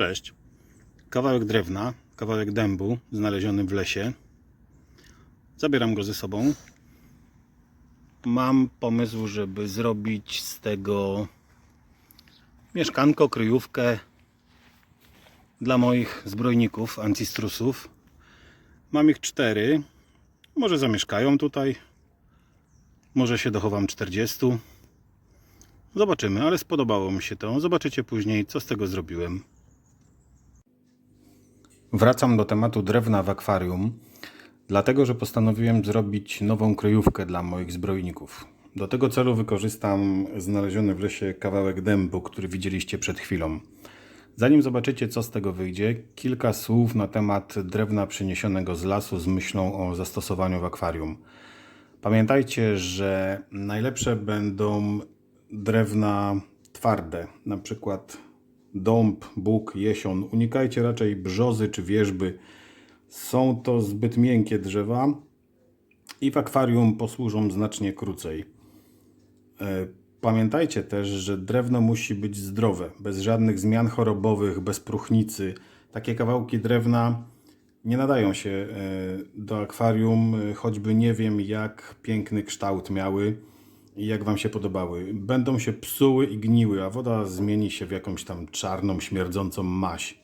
Cześć. Kawałek drewna, kawałek dębu znaleziony w lesie. Zabieram go ze sobą. Mam pomysł, żeby zrobić z tego mieszkanko, kryjówkę dla moich zbrojników, ancistrusów. Mam ich cztery. Może zamieszkają tutaj. Może się dochowam 40. Zobaczymy, ale spodobało mi się to. Zobaczycie później, co z tego zrobiłem. Wracam do tematu drewna w akwarium, dlatego że postanowiłem zrobić nową kryjówkę dla moich zbrojników. Do tego celu wykorzystam znaleziony w lesie kawałek dębu, który widzieliście przed chwilą. Zanim zobaczycie, co z tego wyjdzie, kilka słów na temat drewna przyniesionego z lasu z myślą o zastosowaniu w akwarium. Pamiętajcie, że najlepsze będą drewna twarde, na przykład dąb, bóg, jesion. Unikajcie raczej brzozy czy wierzby. Są to zbyt miękkie drzewa i w akwarium posłużą znacznie krócej. E, Pamiętajcie też, że drewno musi być zdrowe, bez żadnych zmian chorobowych, bez próchnicy. Takie kawałki drewna nie nadają się e, do akwarium, e, choćby nie wiem jak piękny kształt miały jak Wam się podobały. Będą się psuły i gniły, a woda zmieni się w jakąś tam czarną, śmierdzącą maś.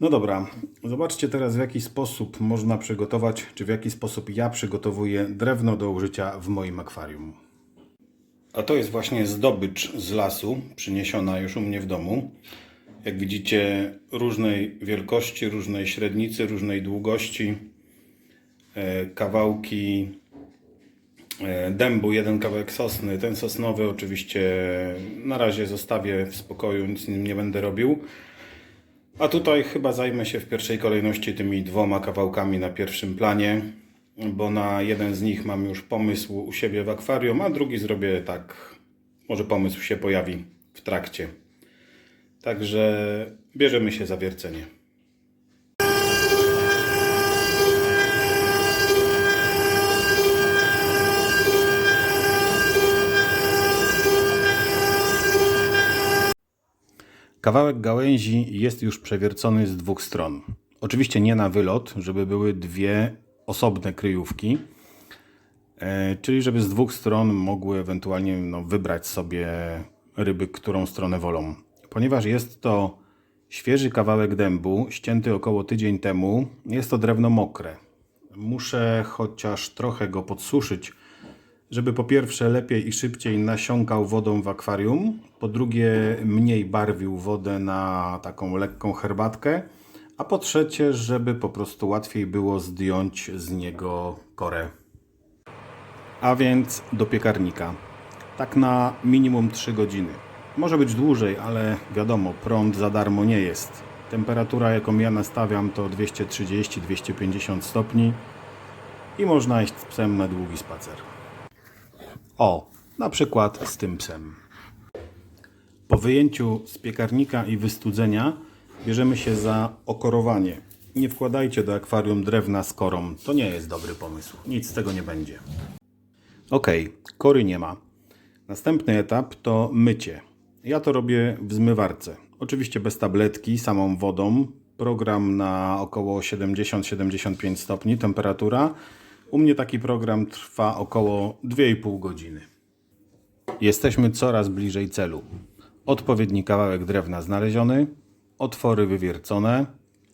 No dobra, zobaczcie teraz w jaki sposób można przygotować, czy w jaki sposób ja przygotowuję drewno do użycia w moim akwarium. A to jest właśnie zdobycz z lasu, przyniesiona już u mnie w domu. Jak widzicie, różnej wielkości, różnej średnicy, różnej długości. E, Kawałki dębu, jeden kawałek sosny. Ten sosnowy oczywiście na razie zostawię w spokoju, nic z nim nie będę robił. A tutaj chyba zajmę się w pierwszej kolejności tymi dwoma kawałkami na pierwszym planie, bo na jeden z nich mam już pomysł u siebie w akwarium, a drugi zrobię tak, może pomysł się pojawi w trakcie. Także bierzemy się za wiercenie. Kawałek gałęzi jest już przewiercony z dwóch stron. Oczywiście nie na wylot, żeby były dwie osobne kryjówki, e, czyli żeby z dwóch stron mogły ewentualnie no, wybrać sobie ryby, którą stronę wolą. Ponieważ jest to świeży kawałek dębu, ścięty około tydzień temu, jest to drewno mokre. Muszę chociaż trochę go podsuszyć, żeby po pierwsze lepiej i szybciej nasiąkał wodą w akwarium, po drugie mniej barwił wodę na taką lekką herbatkę, a po trzecie, żeby po prostu łatwiej było zdjąć z niego korę. A więc do piekarnika. Tak na minimum 3 godziny. Może być dłużej, ale wiadomo, prąd za darmo nie jest. Temperatura, jaką ja nastawiam, to 230-250 stopni i można iść z psem na długi spacer. O, na przykład z tym psem. Po wyjęciu z piekarnika i wystudzenia bierzemy się za okorowanie. Nie wkładajcie do akwarium drewna z korą. To nie jest dobry pomysł. Nic z tego nie będzie. Ok, kory nie ma. Następny etap to mycie. Ja to robię w zmywarce. Oczywiście bez tabletki, samą wodą. Program na około 70-75 stopni temperatura. U mnie taki program trwa około 2,5 godziny. Jesteśmy coraz bliżej celu. Odpowiedni kawałek drewna znaleziony, otwory wywiercone,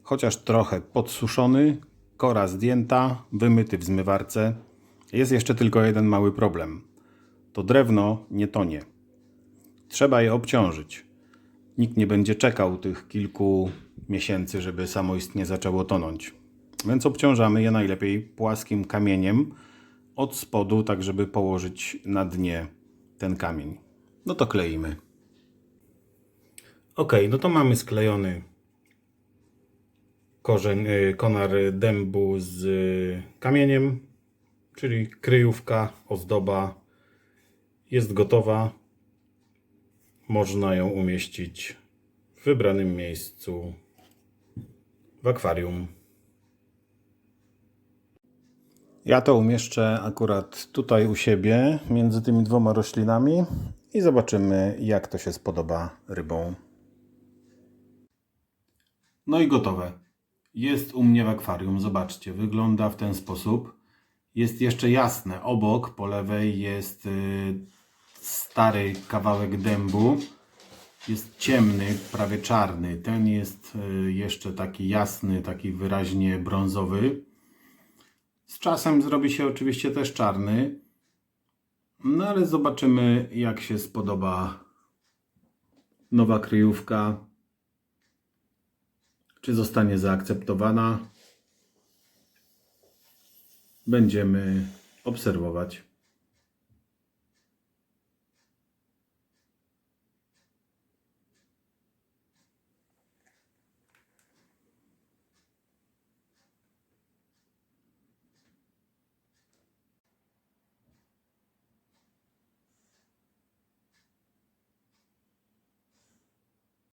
chociaż trochę podsuszony, kora zdjęta, wymyty w zmywarce. Jest jeszcze tylko jeden mały problem. To drewno nie tonie. Trzeba je obciążyć. Nikt nie będzie czekał tych kilku miesięcy, żeby samoistnie zaczęło tonąć. Więc obciążamy je najlepiej płaskim kamieniem od spodu, tak żeby położyć na dnie ten kamień. No to kleimy. Ok, no to mamy sklejony korzeń, y, konar dębu z y, kamieniem, czyli kryjówka, ozdoba jest gotowa. Można ją umieścić w wybranym miejscu w akwarium. Ja to umieszczę akurat tutaj u siebie, między tymi dwoma roślinami i zobaczymy, jak to się spodoba rybom. No i gotowe. Jest u mnie w akwarium, zobaczcie, wygląda w ten sposób. Jest jeszcze jasne, obok po lewej jest y, stary kawałek dębu. Jest ciemny, prawie czarny. Ten jest y, jeszcze taki jasny, taki wyraźnie brązowy. Z czasem zrobi się oczywiście też czarny. No ale zobaczymy, jak się spodoba nowa kryjówka. Czy zostanie zaakceptowana? Będziemy obserwować.